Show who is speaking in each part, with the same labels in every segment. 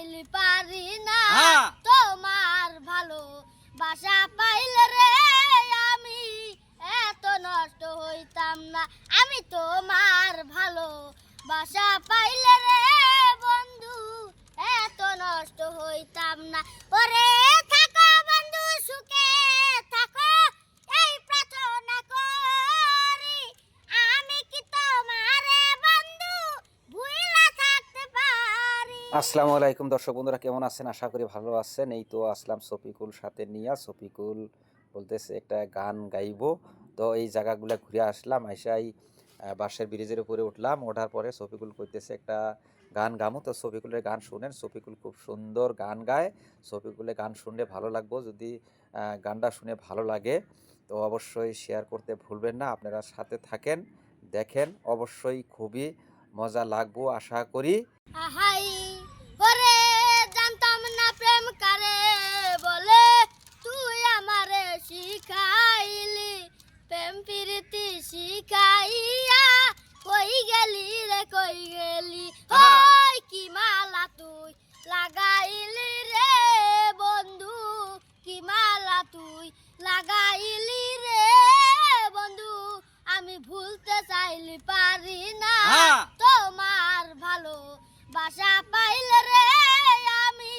Speaker 1: চাইলে পারি না।
Speaker 2: হ্যাঁ।
Speaker 1: তোমার ভালো বাসা পাইলে রে আমি এত নষ্ট হইতাম না। আমি তোমার ভালো বাসা পাইলে রে বন্ধু এত নষ্ট হইতাম না। ওরে
Speaker 3: আসসালামু আলাইকুম দর্শক বন্ধুরা, কেমন আছেন? আশা করি ভালো আছেন। এই তো আসলাম সফিকুল সাথে নিয়ে। শফিকুল বলতেছে একটা গান গাইব। তো এই জায়গাগুলো ঘুরে আসলাম, আইসাই বাসের ব্রিজের উপরে উঠলাম। ওঠার পরে শফিকুল কইতেছে একটা গান গামো। তো সফিকুলের গান শুনেন। শফিকুল খুব সুন্দর গান গায়। শফিকুলের গান শুনলে ভালো লাগবো। যদি গানটা শুনে ভালো লাগে, তো অবশ্যই শেয়ার করতে ভুলবেন না। আপনারা সাথে থাকেন, দেখেন। অবশ্যই খুবই মজা লাগবো, আশা করি।
Speaker 1: শিখাইয়া কই গেলি রে কই গেলি। ওই কি মালা তুই লাগাইলি রে বন্ধু? কি মালা তুই লাগাইলি রে বন্ধু? আমি ভুলতে চাইলি পারি না। তোমার ভালো বাসা পাইলে রে আমি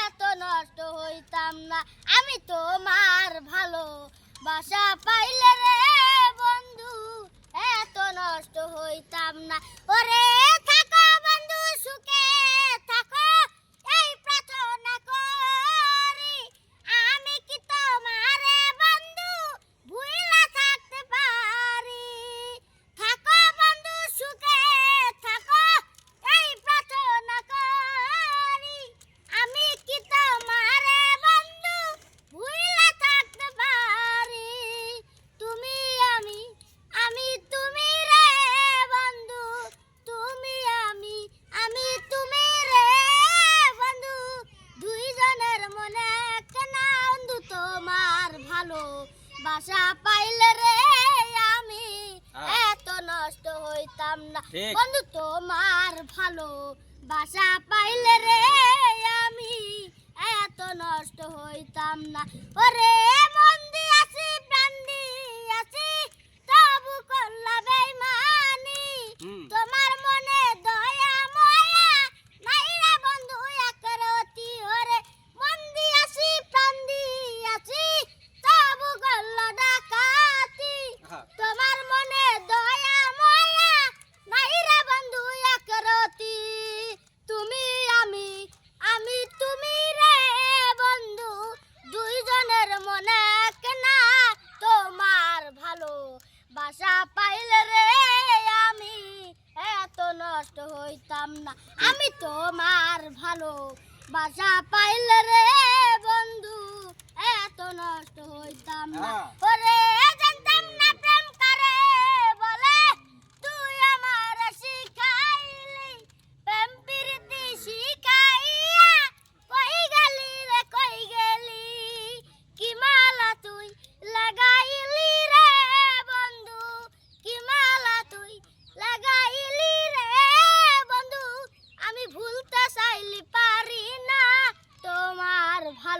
Speaker 1: এত নষ্ট হইতাম না। আমি তোমার ভালো বাসা পাইলে রে হইতাম ভালো বাসা পাইলে রে আমি
Speaker 2: হ্যাঁ।
Speaker 1: এত নষ্ট হইতাম না। বন্ধু তোমার ভালো বাসা পাইলে রে আমি এত নষ্ট হইতাম না। ওরে না। আমি তোমার ভালো বাসা পাইলে রে